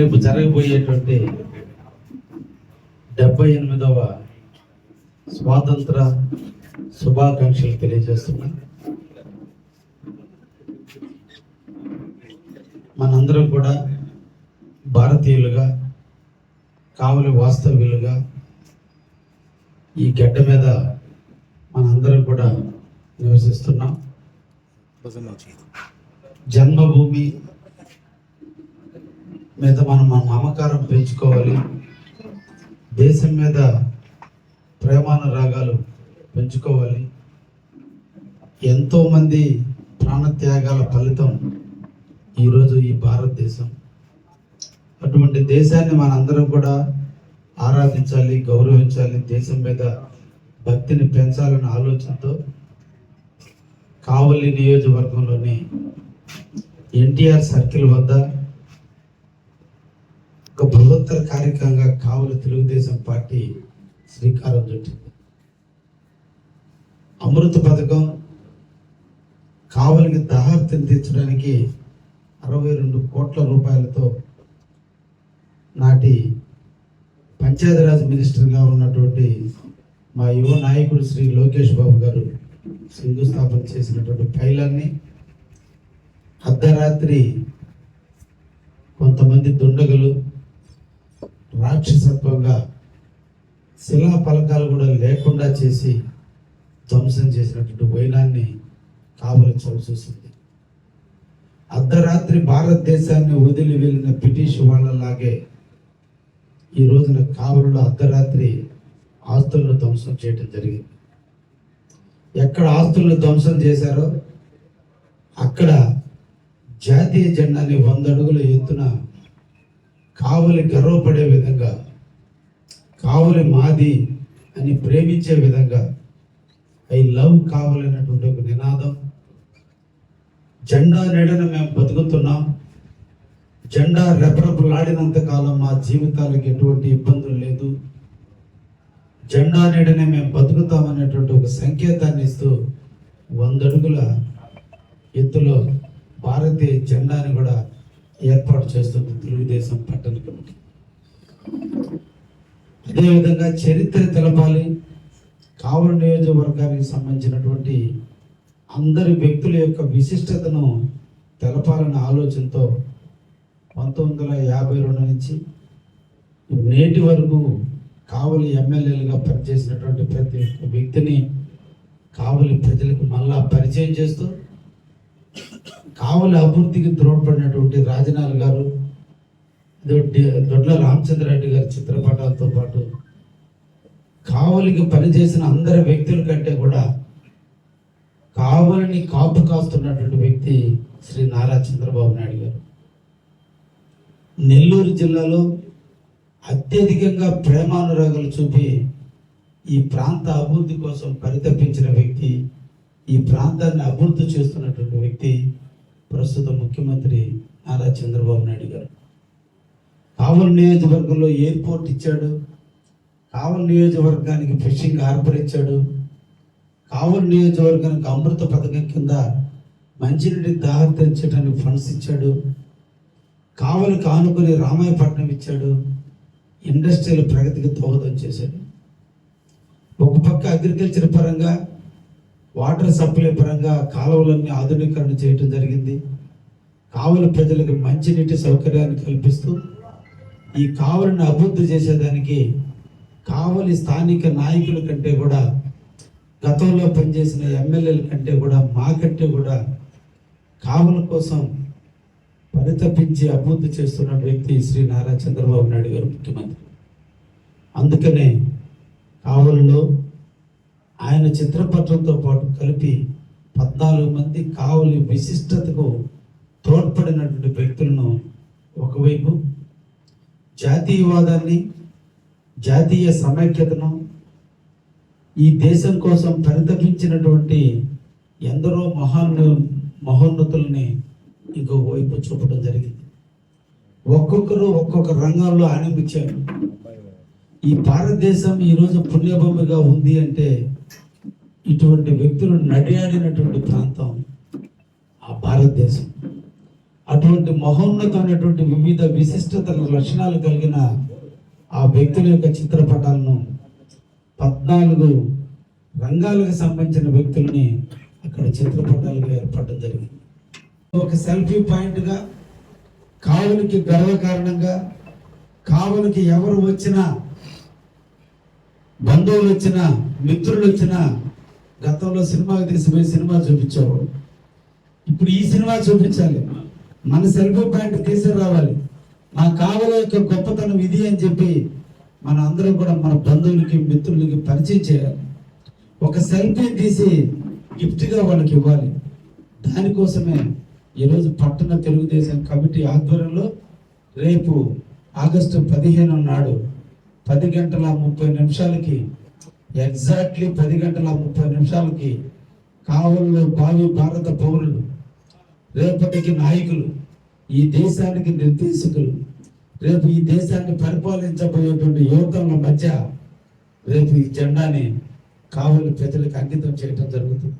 రేపు జరగబోయేటువంటి డెబ్బై ఎనిమిదవ స్వాతంత్ర శుభాకాంక్షలు తెలియజేస్తున్నా మనందరం కూడా భారతీయులుగా కావలి వాస్తవ్యులుగా ఈ గడ్డ మీద మనందరం కూడా నివసిస్తున్నాం. జన్మభూమి మీద మనం మన మమకారం పెంచుకోవాలి. దేశం మీద ప్రేమానురాగాలు పెంచుకోవాలి. ఎంతోమంది ప్రాణత్యాగాల ఫలితం ఈరోజు ఈ భారతదేశం. అటువంటి దేశాన్ని మనందరం కూడా ఆరాధించాలి గౌరవించాలి. దేశం మీద భక్తిని పెంచాలన్న ఆలోచనతో కావలి నియోజకవర్గంలోని ఎన్టీఆర్ సర్కిల్ వద్ద ఒక బృహత్తర కార్యక్రమంగా కావలి తెలుగుదేశం పార్టీ శ్రీకారం చుట్టింది. అమృత పథకం కావలికి దాహార్తిని తీర్చడానికి అరవై రెండు కోట్ల రూపాయలతో నాటి పంచాయతీరాజ్ మినిస్టర్గా ఉన్నటువంటి మా యువ నాయకుడు శ్రీ లోకేష్ బాబు గారు శంకుస్థాపన చేసినటువంటి ఫైలాన్ని అర్ధరాత్రి కొంతమంది దుండగులు రాక్షసత్వంగా శిలా ఫలకాలు కూడా లేకుండా చేసి ధ్వంసం చేసినటువంటి వైనాన్ని కావలి వస్తుంది అర్ధరాత్రి భారతదేశాన్ని వదిలి వెళ్ళిన బ్రిటిష్ వాళ్ళలాగే ఈ రోజున కావలిలో అర్ధరాత్రి ఆస్తులను ధ్వంసం చేయడం జరిగింది. ఎక్కడ ఆస్తులను ధ్వంసం చేశారో అక్కడ జాతీయ జెండాని వంద అడుగుల ఎత్తున కావలి గర్వపడే విధంగా కావలి మాది అని ప్రేమించే విధంగా ఐ లవ్ కావాలన్నటువంటి ఒక నినాదం. జెండా నీడన మేము బతుకుతున్నాం. జెండా రెపరెపలాడినంత కాలం మా జీవితాలకు ఎటువంటి ఇబ్బందులు లేదు. జెండా నీడనే మేము బతుకుతామనేటువంటి ఒక సంకేతాన్ని ఇస్తూ వందడుగుల ఎత్తులో భారతీయ జెండాని కూడా ఏర్పాటు చేస్తుంది తెలుగుదేశం పట్టణ కమిటీ. అదేవిధంగా చరిత్ర తెలపాలి. కావలి నియోజకవర్గానికి సంబంధించినటువంటి అందరి వ్యక్తుల యొక్క విశిష్టతను తెలపాలన్న ఆలోచనతో పంతొమ్మిది వందల యాభై రెండు నుంచి నేటి వరకు కావలి ఎమ్మెల్యేలుగా పనిచేసినటువంటి ప్రతి ఒక్క వ్యక్తిని కావలి ప్రజలకు మళ్ళా పరిచయం చేస్తూ కావలి అభివృద్ధికి తోడ్పడినటువంటి రాజనాల్ గారు దొడ్ల రామచంద్రరెడ్డి గారి చిత్రపటాలతో పాటు కావలికి పనిచేసిన అందరి వ్యక్తుల కంటే కూడా కావలిని కాపు కాస్తున్నటువంటి వ్యక్తి శ్రీ నారా చంద్రబాబు నాయుడు గారు. నెల్లూరు జిల్లాలో అత్యధికంగా ప్రేమానురాగాలు చూపి ఈ ప్రాంత అభివృద్ధి కోసం పరితపించిన వ్యక్తి ఈ ప్రాంతాన్ని అభివృద్ధి చేస్తున్నటువంటి వ్యక్తి ప్రస్తుత ముఖ్యమంత్రి నారా చంద్రబాబు నాయుడు గారు. కావలి నియోజకవర్గంలో ఎయిర్పోర్ట్ ఇచ్చాడు. కావలి నియోజకవర్గానికి ఫిషింగ్ హార్బర్ ఇచ్చాడు. కావలి నియోజకవర్గానికి అమృత పథకం కింద మంచినీటి దాహం తెచ్చడానికి ఫండ్స్ ఇచ్చాడు. కావలికి ఆనుకుని రామాయపట్నం ఇచ్చాడు. ఇండస్ట్రియల్ ప్రగతికి దోహదం చేశాడు. ఒక పక్క అగ్రికల్చర్ పరంగా వాటర్ సప్లై పరంగా కాలువలన్నీ ఆధునీకరణ చేయటం జరిగింది. కావలి ప్రజలకు మంచినీటి సౌకర్యాన్ని కల్పిస్తూ ఈ కావలిని అభివృద్ధి చేసేదానికి కావలి స్థానిక నాయకుల కంటే కూడా గతంలో పనిచేసిన ఎమ్మెల్యేల కంటే కూడా మాకంటే కూడా కావల కోసం పరితపించి అభివృద్ధి చేస్తున్న వ్యక్తి శ్రీ నారా చంద్రబాబు నాయుడు గారు ముఖ్యమంత్రి. అందుకనే కావలిలో ఆయన చిత్రపటంతో పాటు కలిపి పద్నాలుగు మంది కావలి విశిష్టతకు తోడ్పడినటువంటి వ్యక్తులను ఒకవైపు జాతీయవాదాన్ని జాతీయ సమైక్యతను ఈ దేశం కోసం పరితపించినటువంటి ఎందరో మహాను మహోన్నతుల్ని ఇంకొక వైపు చూపడం జరిగింది. ఒక్కొక్కరు ఒక్కొక్క రంగంలో ఆనందించారు ఈ భారతదేశం ఈరోజు పుణ్యభూమిగా ఉంది అంటే ఇటువంటి వ్యక్తులు నడియాడినటువంటి ప్రాంతం ఆ భారతదేశం. అటువంటి మహోన్నతమైనటువంటి వివిధ విశిష్టతల లక్షణాలు కలిగిన ఆ వ్యక్తుల యొక్క చిత్రపటాలను పద్నాలుగు రంగాలకు సంబంధించిన వ్యక్తుల్ని అక్కడ చిత్రపటాలుగా ఏర్పడడం జరిగింది. ఒక సెల్ఫీ పాయింట్గా కావులకి గర్వకారణంగా కావులకి ఎవరు వచ్చినా బంధువులు వచ్చినా మిత్రులు వచ్చినా గతంలో సినిమాకి తీసిపోయి సినిమా చూపించేవాడు ఇప్పుడు ఈ సినిమా చూపించాలి. మన సెల్ఫీ పాయింట్ రావాలి. మా కావల యొక్క గొప్పతనం ఇది అని చెప్పి మన అందరం కూడా మన బంధువులకి మిత్రులకి పరిచయం చేయాలి. ఒక సెల్ఫీ తీసి గిఫ్ట్గా వాళ్ళకి ఇవ్వాలి. దానికోసమే ఈరోజు పట్టణ తెలుగుదేశం కమిటీ ఆధ్వర్యంలో రేపు ఆగస్టు పదిహేను నాడు పది గంటల ముప్పై నిమిషాలకి ఎగ్జాక్ట్లీ పది గంటల ముప్పై నిమిషాలకి కావల్లో భావి భారత పౌరులు రేపటికి నాయకులు ఈ దేశానికి నిర్దేశకులు రేపు ఈ దేశాన్ని పరిపాలించబోయేటువంటి యువతల మధ్య రేపు ఈ జెండాని కావలి ప్రజలకు అంకితం చేయటం జరుగుతుంది.